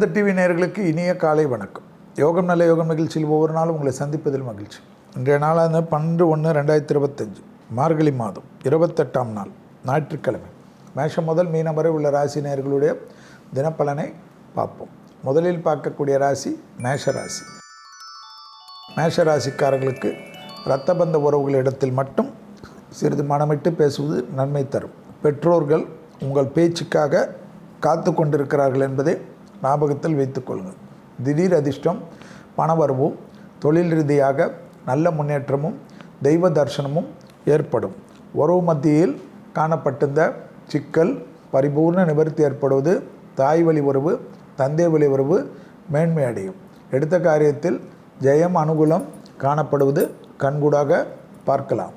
நமது டிவி நேர்களுக்கு இனிய காலை வணக்கம். யோகம் நல்ல யோகம் நிகழ்ச்சியில் ஒவ்வொரு நாளும் உங்களை சந்திப்பதில் மகிழ்ச்சி. இன்றைய நாளான பன்னெண்டு ஒன்று ரெண்டாயிரத்தி இருபத்தஞ்சு மார்கழி மாதம் இருபத்தெட்டாம் நாள் ஞாயிற்றுக்கிழமை. மேஷம் முதல் மீனம் வரை உள்ள ராசி நேர்களுடைய தினப்பலனை பார்ப்போம். முதலில் பார்க்கக்கூடிய ராசி மேஷ ராசி. மேஷ ராசிக்காரர்களுக்கு இரத்தபந்த உறவுகளிடத்தில் மட்டும் சிறிது மனமிட்டு பேசுவது நன்மை தரும். பெற்றோர்கள் உங்கள் பேச்சுக்காக காத்து கொண்டிருக்கிறார்கள் என்பதை ஞாபகத்தில் வைத்துக்கொள்ளுங்கள் திடீர் அதிர்ஷ்டம் பணவரவும் தொழில் ரீதியாக நல்ல முன்னேற்றமும் தெய்வ தரிசனமும் ஏற்படும். உறவு மத்தியில் காணப்பட்டிருந்த சிக்கல் பரிபூர்ண நிவர்த்தி ஏற்படுவது தாய் வழி உறவு தந்தை வழி உறவு மேன்மை அடையும். எடுத்த காரியத்தில் ஜெயம் அனுகூலம் காணப்படுவது கண்கூடாக பார்க்கலாம்.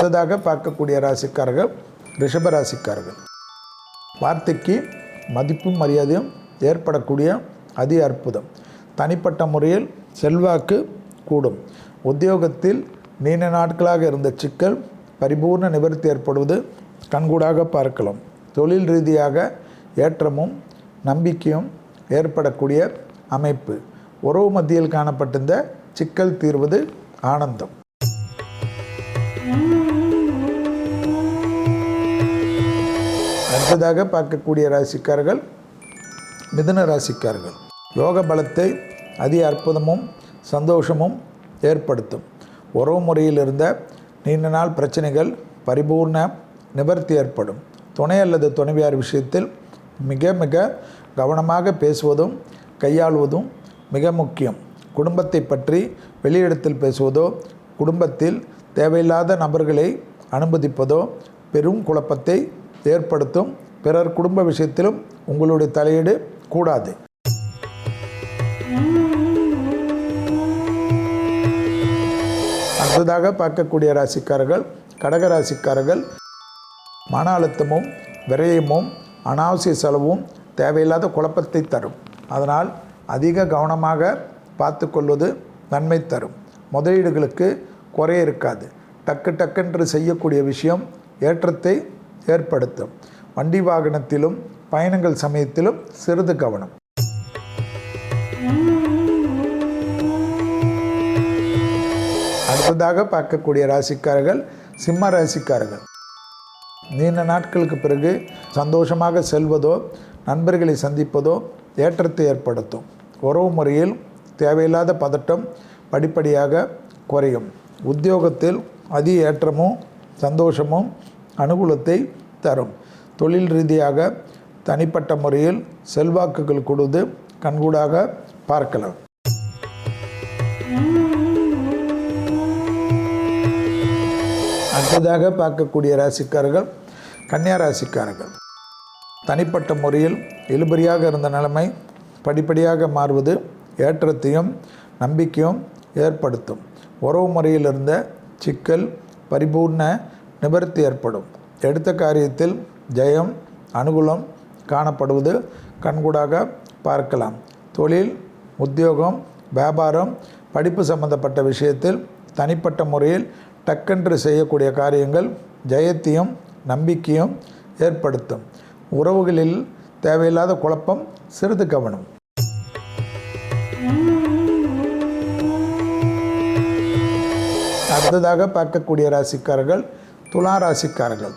அடுத்ததாக பார்க்கக்கூடிய ராசிக்காரர்கள் ரிஷப ராசிக்காரர்கள். வார்த்தைக்கு மதிப்பும் மரியாதையும் ஏற்படக்கூடிய அதி அற்புதம். தனிப்பட்ட முறையில் செல்வாக்கு கூடும். உத்தியோகத்தில் நீண்ட நாட்களாக இருந்த சிக்கல் பரிபூர்ண நிவர்த்தி ஏற்படுவது கண்கூடாக பார்க்கலாம். தொழில் ரீதியாக ஏற்றமும் நம்பிக்கையும் ஏற்படக்கூடிய அமைப்பு. உறவு மத்தியில் காணப்பட்டிருந்த சிக்கல் தீர்வது ஆனந்தம். அடுத்ததாக பார்க்கக்கூடிய ராசிக்காரர்கள் மிதுன ராசிக்காரர்கள். யோக பலத்தை அதி அற்புதமும் சந்தோஷமும் ஏற்படுத்தும். உறவு முறையில் இருந்த நீண்ட நாள் பிரச்சனைகள் பரிபூர்ண நிவர்த்தி ஏற்படும். துணை அல்லது துணைவியார் விஷயத்தில் மிக மிக கவனமாக பேசுவதும் கையாளுவதும் மிக முக்கியம். குடும்பத்தை பற்றி வெளியிடத்தில் பேசுவதோ குடும்பத்தில் தேவையில்லாத நபர்களை அனுமதிப்பதோ பெரும் குழப்பத்தை ஏற்படுத்தும் பிறர் குடும்ப விஷயத்திலும் உங்களுடைய தலையீடு கூடாது. அடுத்ததாக பார்க்கக்கூடிய ராசிக்காரர்கள் கடக ராசிக்காரர்கள் மன அழுத்தமும் விரயமும் அனாவசிய செலவும் தேவையில்லாத குழப்பத்தை தரும். அதனால் அதிக கவனமாக பார்த்து கொள்வது நன்மை தரும். முதலீடுகளுக்கு குறைய இருக்காது. டக்கு டக்குன்று செய்யக்கூடிய விஷயம் ஏற்றத்தை ஏற்படுத்தும். வண்டி வாகனத்திலும் பயணங்கள் சமயத்திலும் சிறிது கவனம். அடுத்ததாக பார்க்கக்கூடிய ராசிக்காரர்கள் சிம்ம ராசிக்காரர்கள். நீண்ட நாட்களுக்கு பிறகு சந்தோஷமாக செல்வதோ நண்பர்களை சந்திப்பதோ ஏற்றத்தை ஏற்படுத்தும். உறவு முறையில் தேவையில்லாத பதட்டம் படிப்படியாக குறையும். உத்தியோகத்தில் அதி ஏற்றமும் சந்தோஷமும் அனுகூலத்தை தரும். தொழில் ரீதியாக தனிப்பட்ட முறையில் செல்வாக்குகள் கொடுத்து கண்கூடாக பார்க்கலாம். அடுத்ததாக பார்க்கக்கூடிய ராசிக்காரர்கள் கன்னியா ராசிக்காரர்கள். தனிப்பட்ட முறையில் இழுபறியாக இருந்த நிலைமை படிப்படியாக மாறுவது ஏற்றத்தையும் நம்பிக்கையும் ஏற்படுத்தும். உறவு முறையில் இருந்த சிக்கல் பரிபூர்ண நிவர்த்தி ஏற்படும். எடுத்த காரியத்தில் ஜெயம் அனுகூலம் காணப்படுவது கண்கூடாக பார்க்கலாம். தொழில் உத்தியோகம் வியாபாரம் படிப்பு சம்பந்தப்பட்ட விஷயத்தில் தனிப்பட்ட முறையில் டக்கென்று செய்யக்கூடிய காரியங்கள் ஜெயத்தையும் நம்பிக்கையும் ஏற்படுத்தும். உறவுகளில் தேவையில்லாத குழப்பம் சிறிது கவனம். அடுத்ததாக பார்க்கக்கூடிய ராசிக்காரர்கள் துலா ராசிக்காரர்கள்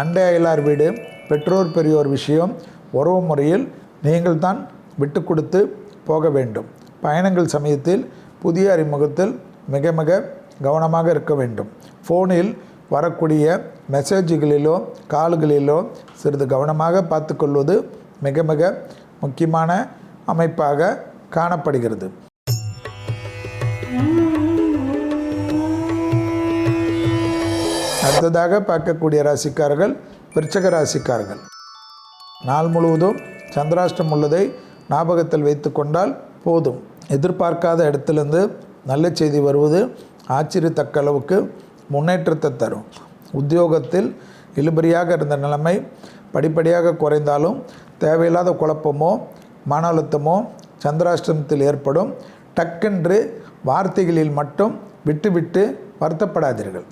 அண்டை அயலார் வீடு பெற்றோர் பெரியோர் விஷயம் உறவு முறையில் நீங்கள் தான் விட்டு கொடுத்து போக வேண்டும். பயணங்கள் சமயத்தில் புதிய அறிமுகத்தில் மிக மிக கவனமாக இருக்க வேண்டும். ஃபோனில் வரக்கூடிய மெசேஜுகளிலோ கால்களிலோ சிறிது கவனமாக பார்த்துக்கொள்வது மிக மிக முக்கியமான அமைப்பாக காணப்படுகிறது. அடுத்ததாக பார்க்கக்கூடிய ராசிக்காரர்கள் விருச்சக ராசிக்காரர்கள். நாள் முழுவதும் சந்திராஷ்டம் உள்ளதை ஞாபகத்தில் வைத்து கொண்டால் போதும். எதிர்பார்க்காத இடத்திலிருந்து நல்ல செய்தி வருவது ஆச்சரியத்தக்க அளவுக்கு முன்னேற்றத்தை தரும். உத்தியோகத்தில் இழுபறியாக இருந்த நிலைமை படிப்படியாக குறைந்தாலும் தேவையில்லாத குழப்பமோ மன அழுத்தமோ சந்திராஷ்டமத்தில் ஏற்படும். டக்கென்று வார்த்தைகளில் மட்டும் விட்டுவிட்டு வருத்தப்படாதீர்கள்.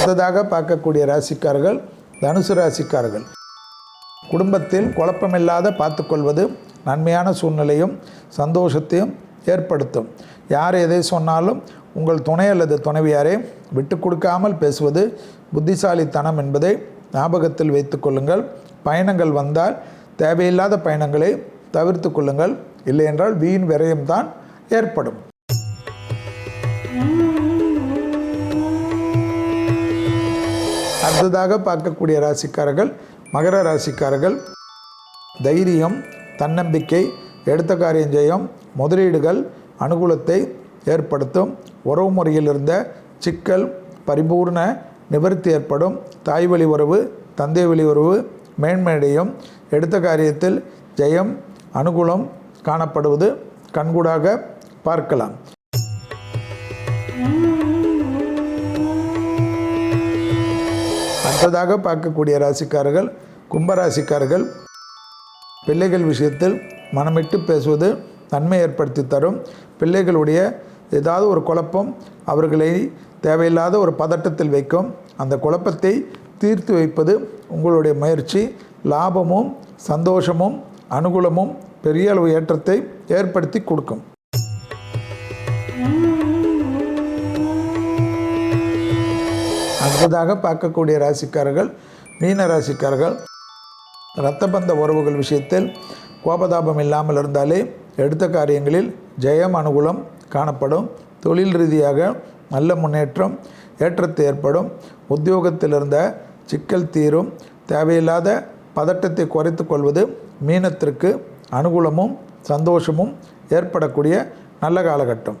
அடுத்ததாக பார்க்கக்கூடிய ராசிக்காரர்கள் தனுசு ராசிக்காரர்கள். குடும்பத்தில் குழப்பமில்லாத பார்த்துக்கொள்வது நன்மையான சூழ்நிலையும் சந்தோஷத்தையும் ஏற்படுத்தும். யார் எதை சொன்னாலும் உங்கள் துணை அல்லது துணைவியாரை விட்டு கொடுக்காமல் பேசுவது புத்திசாலித்தனம் என்பதை ஞாபகத்தில் வைத்துக்கொள்ளுங்கள் பயணங்கள் வந்தால் தேவையில்லாத பயணங்களை தவிர்த்து கொள்ளுங்கள். இல்லையென்றால் வீண் விரயம்தான் ஏற்படும். அடுத்ததாக பார்க்கக்கூடிய ராசிக்காரர்கள் மகர ராசிக்காரர்கள் தைரியம் தன்னம்பிக்கை எடுத்த காரியம் ஜெயம் முதலீடுகள் அனுகூலத்தை ஏற்படுத்தும் உறவு முறையில் இருந்த சிக்கல் பரிபூர்ண நிவர்த்தி ஏற்படும் தாய் வழி உறவு தந்தை வழி உறவு மேன்மையடையும் எடுத்த காரியத்தில் ஜெயம் அனுகூலம் காணப்படுவது கண்கூடாக பார்க்கலாம். அடுத்ததாக பார்க்கக்கூடிய ராசிக்காரர்கள் கும்பராசிக்காரர்கள் பிள்ளைகள் விஷயத்தில் மனமிட்டு பேசுவது நன்மை ஏற்படுத்தி தரும். பிள்ளைகளுடைய ஏதாவது ஒரு குழப்பம் அவர்களை தேவையில்லாத ஒரு பதட்டத்தில் வைக்கும். அந்த குழப்பத்தை தீர்த்து வைப்பது உங்களுடைய முயற்சி. லாபமும் சந்தோஷமும் அனுகூலமும் பெரிய அளவு ஏற்றத்தை ஏற்படுத்தி கொடுக்கும். அடுத்ததாக பார்க்கக்கூடிய ராசிக்காரர்கள் மீன ராசிக்காரர்கள் இரத்தபந்த உறவுகள் விஷயத்தில் கோபதாபம் இல்லாமல் இருந்தாலே எடுத்த காரியங்களில் ஜெயம் அனுகூலம் காணப்படும். தொழில் ரீதியாக நல்ல முன்னேற்றம் ஏற்றத்தை ஏற்படும். உத்தியோகத்தில் இருந்த சிக்கல் தீரும். தேவையில்லாத பதட்டத்தை குறைத்து கொள்வது மீனத்திற்கு அனுகூலமும் சந்தோஷமும் ஏற்படக்கூடிய நல்ல காலகட்டம்.